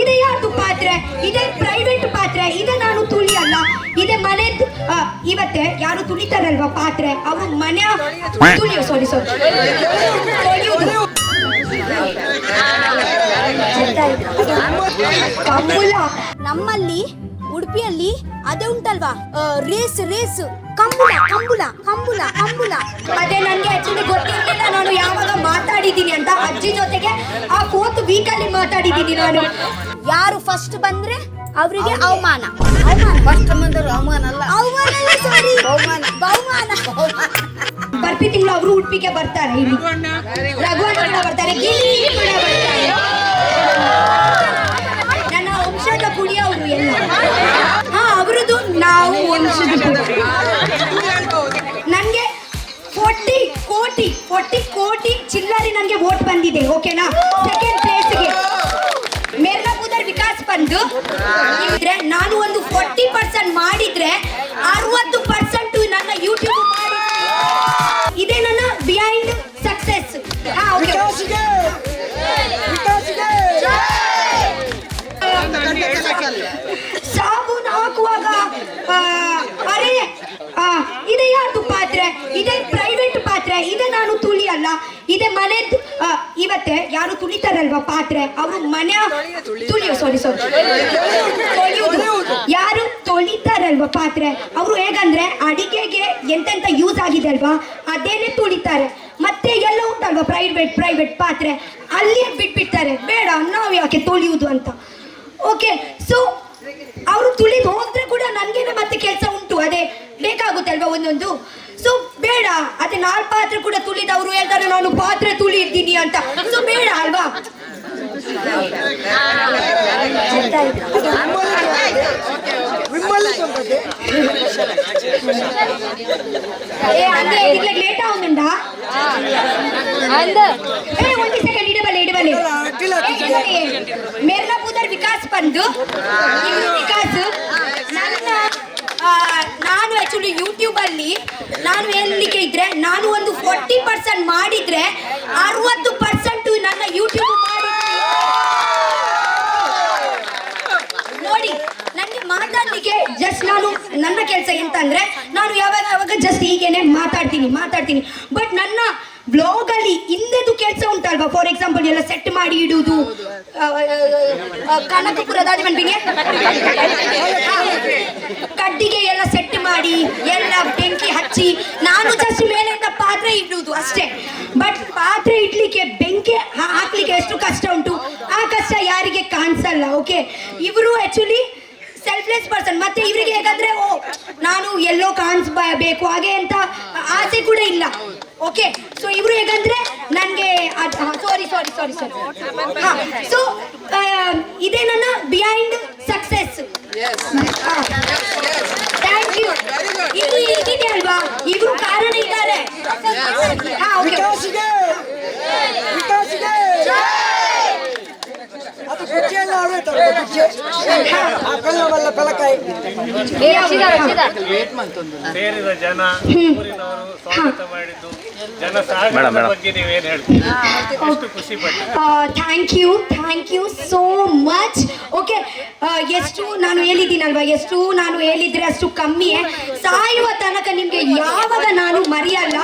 ಇದೆ ಯಾರ್ದು ಪಾತ್ರೆ, ಇದೆ ಪ್ರೈವೇಟ್ ಪಾತ್ರೆ, ಇದೆ ನಾನು ತುಳಿಯಲ್ಲ. ಇದೆ ಮನೆ ಇವತ್ತೆ ಯಾರು ತುಳಿತಾರಲ್ವಾ ಪಾತ್ರೆ? ಅವರು ಮನೆ ತುಳಿಯೋ ಸಾರಿ ಸಾರಿ ನಮ್ಮಲ್ಲಿ, ಉಡುಪಿಯಲ್ಲಿ ಅದೇ ಉಂಟಲ್ವಾ? ರೇಸ್ ರೇಸ್ ಕಂಬುಲ ಕಂಬುಲ ಕಂಬುಲ ಕಂಬುಲ ಅದೇ ನನಗೆ ಆಕ್ಚುಲಿ ಗೊತ್ತಿರಲಿಲ್ಲ, ನಾನು ಯಾವಾಗ ಮಾತಾಡಿದ್ದೀನಿ ಅಂತ ಅಜ್ಜಿ ಜೊತೆಗೆ ಆ ಫೋರ್ತ್ ವೀಕಲ್ಲಿ ಮಾತಾಡಿದ್ದೀನಿ ನಾನು. ಯಾರು ಫಸ್ಟ್ ಬಂದ್ರೆ ಅವರಿಗೆ ಅವಮಾನ. ಅವಮಾನ. ಫಸ್ಟ್ ಬಂದರು ಅವಮಾನ ಅಲ್ಲ. ಅವಮಾನ ಅಲ್ಲ, ಸಾರಿ ಬಹುಮಾನ. ಬಹುಮಾನ. ಬರ್ಪಿ ತಿಂಗಳು ಅವರು ಉಡುಪಿಗೆ ಬರ್ತಾರೆ ಇಲ್ಲಿ. ರಘುವಣ್ಣ. ಕೂಡ ಬರ್ತಾರೆ. ಗಿಲ್ಲಿ ಕೂಡ ಬರ್ತಾರೆ. ನನ್ನ ವಂಶದ ಕುಡಿ ಅವರು ಎಲ್ಲ. ಹಾ ಅವರದು ನಾವು ವಂಶದ ಕುಡಿ ನನಗೆ ಫೋರ್ಟಿ ಕೋಟಿ ಫೋರ್ಟಿ ಕೋಟಿ ಚಿಲ್ಲರಿ ನನಗೆ ವೋಟ್ ಬಂದಿದೆ ಓಕೆನಾ ಸೆಕೆಂಡ್ ಪ್ಲೇಸ್ಗೆ ಮೇರ್ನಾಪುದರ್ ವಿಕಾಸ್ ಬಂದು ನಾನು ಒಂದು ಫೋರ್ಟಿ ಪರ್ಸೆಂಟ್ ಮಾಡಿದ್ರೆ ಅರವತ್ತು ಪರ್ಸೆಂಟ್ ತುಳಿತಾರಲ್ವಾ ಪಾತ್ರೆ? ಅವರು ಮನೆ ತುಳಿಯೋ ಸಾರಿ ಸಾರಿ ಯಾರು ತೊಳಿತಾರಲ್ವಾ ಪಾತ್ರೆ? ಅವರು ಹೇಗಂದ್ರೆ ಅಡಿಗೆಗೆ ಎಂತೆಂತ ಯೂಸ್ ಆಗಿದೆ ಅಲ್ವಾ? ಅದೇನೆ ತುಳಿತಾರೆ. ಮತ್ತೆ ಎಲ್ಲ ಉಂಟಲ್ವಾ ಪ್ರೈವೇಟ್ ಪ್ರೈವೇಟ್ ಪಾತ್ರೆ? ಅಲ್ಲಿಯೇ ಬಿಟ್ಬಿಡ್ತಾರೆ. ಬೇಡ ನಾವು ಯಾಕೆ ತೊಳಿಯುವುದು ಅಂತ. ಓಕೆ ಸೊ ಅವರು ತುಳಿದು ಹೋದ್ರೆ ಕೂಡ ನನಗೇನೆ ಮತ್ತೆ ಕೆಲಸ ಉಂಟು. ಅದೇ ಬೇಕಾಗುತ್ತೆ ಅಲ್ವಾ ಒಂದೊಂದು? ಸೊ ಬೇಡ. ಅದೇ ನಾಲ್ ಪಾತ್ರೆ ಕೂಡ ತುಳಿದ ಅವರು ಹೇಳ್ತಾರೆ ನಾನು ಪಾತ್ರೆ ಇರ್ತೀನಿ ಅಂತ. ಸೊ ಬೇಡ ಅಲ್ವಾ? ಏ ಅಂದ್ರೆ ಇದಕ್ಕೆ ಲೇಟ್ ಏ ಒಂದು ಸೆಕೆಂಡ್ ಇಡಬಲ್ಲೆ ಇಡಬಲ್ಲೆ. ಮೇರ್ನಾಪುದರ್ ವಿಕಾಸ್ ಬಂದು ವಿಕಾಸ್. ನಾನು ಆ್ಯಕ್ಚುಲಿ ಯೂಟ್ಯೂಬಲ್ಲಿ ನಾನು ಹೇಳಲಿಕ್ಕೆ ಇದ್ರೆ, ನಾನು ಒಂದು ಫೋರ್ಟಿ ಪರ್ಸೆಂಟ್ ಮಾಡಿದ್ರೆ ಅರವತ್ತು ಪರ್ಸೆಂಟ್ ನನ್ನ ಯೂಟ್ಯೂಬ್ ನೋಡಿ ನನಗೆ ಮಾತಾಡಲಿಕ್ಕೆ ಜಸ್ಟ್ ನಾನು ನನ್ನ ಕೆಲಸ ಎಂತ ಅಂದ್ರೆ, ನಾನು ಯಾವಾಗ ಯಾವಾಗ ಜಸ್ಟ್ ಹೀಗೇನೆ ಮಾತಾಡ್ತೀನಿ ಮಾತಾಡ್ತೀನಿ. ಬಟ್ ನನ್ನ ಬ್ಲಾಗ್ ಅಲ್ಲಿ ಹಿಂದೆದು ಕೆಲಸ ಉಂಟಲ್ವಾ? ಫಾರ್ ಎಕ್ಸಾಂಪಲ್ ಎಲ್ಲ ಸೆಟ್ ಮಾಡಿ ಇಡುವುದು ಕನಕಪುರದ ಕಡ್ಡಿಗೆ ಎಲ್ಲ ಸೆಟ್ ಮಾಡಿ, ಎಲ್ಲ ಬೆಂಕಿ ಹಚ್ಚಿ, ನಾನು ಜಸ್ಟ್ ಮೇಲಿಂದ ಪಾತ್ರೆ ಇಡುವುದು ಅಷ್ಟೇ. ಬಟ್ ಪಾತ್ರೆ ಇಡ್ಲಿಕ್ಕೆ ಬೆಂಕಿ ಹಾಕ್ಲಿಕ್ಕೆ ಎಷ್ಟು ಕಷ್ಟ ಉಂಟು? ಆ ಕಷ್ಟ ಯಾರಿಗೆ ಕಾಣಿಸಲ್ಲ ಓಕೆ ಇವರು ಆಕ್ಚುಲಿ ಸೆಲ್ಫ್ಲೆಸ್ ಪರ್ಸನ್ ಮತ್ತೆ ಇವರಿಗೆ ಹೇಗಂದ್ರೆ, ಓ, ನಾನು ಎಲ್ಲೋ ಕಾಣಿಸ್ಬೇಕು, ಹಾಗೆ ಅಂತ ಆಸೆ ಕೂಡ ಇಲ್ಲ ಓಕೆ ಸೊ ಇವರು ಹೇಗಂದ್ರೆ, ನನಗೆ ಸಾರಿ ಸಾರಿ ಸಾರಿ ಸಾರಿ ಸೊ ಇದೇ ನನ್ನ ಬಿಹೈಂಡ್ ಸಕ್ಸೆಸ್ ಥ್ಯಾಂಕ್ ಯು ಇದು ಇದಿದೆ ಅಲ್ವಾ ಇವರು ಕಾರಣ ಇದ್ದಾರೆ ಹಾ ಓಕೆ ವಿಕಾಸಿಗೆ ವಿಕಾಸಿಗೆ ಅದು ಕುರ್ಚಿಯಲ್ಲಿ ಆಡಬೇಕು ಕುರ್ಚಿ ಆ ಕಲ್ಲವಲ್ಲ ಪಲಕಾಯಿ ಸೇರಿದ ಜನ ಊರಿನವರು ಸ್ವಾಗತ ಮಾಡಿದ್ದು ಜನ ಸಾಗರದ ಬಗ್ಗೆ ನೀವೇನು ಹೇಳ್ತೀರಿ? ಎಷ್ಟು ಖುಷಿ ಪಟ್ಟು thank you thank you so much okay ಎಷ್ಟು ನಾನು ಹೇಳಿದ್ದೀನಲ್ವಾ ಎಷ್ಟು ನಾನು ಹೇಳಿದ್ರೆ ಅಷ್ಟು ಕಮ್ಮಿ ಸಾಯುವ ತನಕ ನಿಮಗೆ ಯಾವಾಗ ನಾನು ಮರೆಯಲ್ಲ?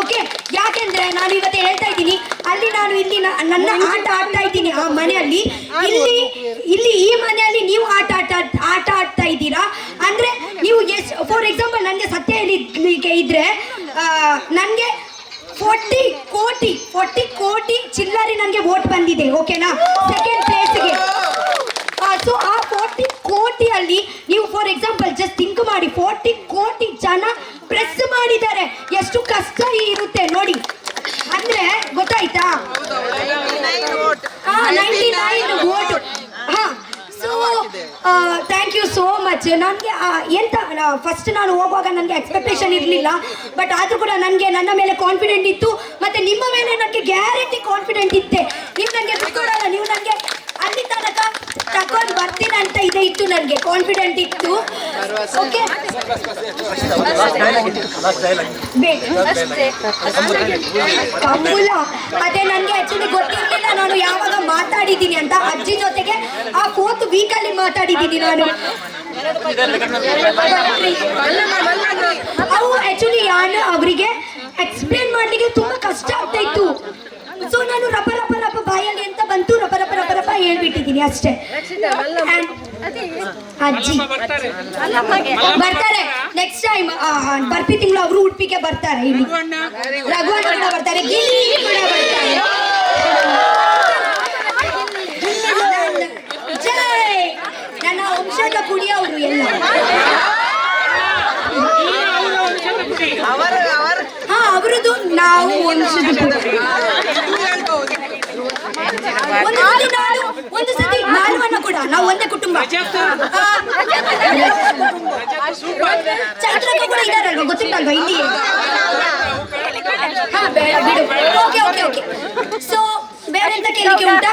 ಓಕೆ ಯಾಕೆಂದ್ರೆ ನಾನು ಇವತ್ತು ಹೇಳ್ತಾ ಇದ್ದೀನಿ ಅಲ್ಲಿ ನಾನು ಇಲ್ಲಿ ನನ್ನ ಆಟ ಆಡ್ತಾ ಇದ್ದೀನಿ. ಆ ಮನೆಯಲ್ಲಿ ಇಲ್ಲಿ ಇಲ್ಲಿ ಈ ಮನೆಯಲ್ಲಿ ನೀವು ಆಟ ಆಟ ಆಟ ಆಡ್ತಾ ಇದ್ದೀರಾ? ಅಂದ್ರೆ ನೀವು ಎಷ್ಟು ಫಾರ್ ಎಕ್ಸಾಂಪಲ್ ನನಗೆ ಸತ್ಯ ಹೇಳಲಿಕ್ಕೆ ಇದ್ರೆ ನನಗೆ ಫೋರ್ಟಿ ಕೋಟಿ ಫೋರ್ಟಿ ಕೋಟಿ ಚಿಲ್ಲರಿ ನನಗೆ ವೋಟ್ ಬಂದಿದೆ ಓಕೆನಾ ಸೆಕೆಂಡ್ ಪ್ಲೇಸ್ಗೆ ಸೊ ಆ ಫೋರ್ಟಿ ಕೋಟಿಯಲ್ಲಿ ನೀವು ಫಾರ್ ಎಕ್ಸಾಂಪಲ್ ಜಸ್ಟ್ ಥಿಂಕ್ ಮಾಡಿ ಫೋರ್ಟಿ ಕೋಟಿ ಜನ ಪ್ರೆಸ್ ಮಾಡಿದ್ದಾರೆ. ಎಷ್ಟು ಕಷ್ಟ ಇರುತ್ತೆ ನೋಡಿ ಅಂದ್ರೆ ಗೊತ್ತಾಯ್ತಾ ಹಾ ನೈಂಟಿ ನೈನ್ ವೋಟ್ ಹಾ so thank you so much ನನಗೆ ಎಂತ ಫಸ್ಟ್ ನಾನು ಹೋಗುವಾಗ ನನಗೆ ಎಕ್ಸ್ಪೆಕ್ಟೇಷನ್ ಇರಲಿಲ್ಲ ಬಟ್ ಆದರೂ ಕೂಡ ನನಗೆ ನನ್ನ ಮೇಲೆ ಕಾನ್ಫಿಡೆಂಟ್ ಇತ್ತು, ಮತ್ತೆ ನಿಮ್ಮ ಮೇಲೆ ನನಗೆ ಗ್ಯಾರಂಟಿ ಕಾನ್ಫಿಡೆಂಟ್ ಇತ್ತೆ. ನೀವು ನನಗೆ ಬಿಟ್ಕೊಡಲ್ಲ ನೀವು ನನಗೆ ತಕೊಂಡು ಬರ್ತೀನಿ ಅಂತ ಇದೆ ಇತ್ತು ನನಗೆ ಕಾನ್ಫಿಡೆಂಟ್ ಇತ್ತು. ಓಕೆ ಕಂಬುಲ ಅದೇ ನನಗೆ ಆಕ್ಚುಲಿ ಗೊತ್ತಿರಲಿಲ್ಲ ನಾನು ಯಾವಾಗ ಮಾತಾಡಿದ್ದೀನಿ ಅಂತ ಅಜ್ಜಿ ಜೊತೆಗೆ ವೀಕಲ್ಲಿ ಮಾತಾಡಿದ್ದೀನಿ ನಾನು. ಅವು ಆಕ್ಚುಲಿ ಯಾರು ಅವರಿಗೆ ಎಕ್ಸ್ಪ್ಲೇನ್ ಅಷ್ಟೇ. ಅಜ್ಜಿ. ಬರ್ತಾರೆ. ನೆಕ್ಸ್ಟ್ ಟೈಮ್ ಬರ್ಪಿ ತಿಂಗಳು ಅವರು ಉಡುಪಿಗೆ ಬರ್ತಾರೆ ಇಲ್ಲಿ. ರಘುವಣ್ಣ. ಕೂಡ ಬರ್ತಾರೆ. ಗಿಲ್ಲಿ ಕೂಡ ಬರ್ತಾರೆ. ಜೈ ನನ್ನ ವಂಶದ ಕುಡಿಯವರು ಎಲ್ಲ. ಹಾ ಅವರದು ನಾವು ವಂಶದ ಸತಿ ನಾನು ಒಂದು ಸತಿ ನಾನು ಅನ್ನ ಕೂಡ. ನಾವು ಒಂದೇ ಕುಟುಂಬ. ಹಾ. ಚೈತ್ರಕ್ಕ ಕೂಡ ಇದಾರಲ್ವಾ ಗೊತ್ತಿಲ್ಲಲ್ವಾ ಇಲ್ಲಿ? ಹಾ ಬೇಡ ಬಿಡು. Okay okay okay. ಸೊ ಬೇರೆ ಎಂತ ಕೇಳಿಕೆ ಉಂಟಾ?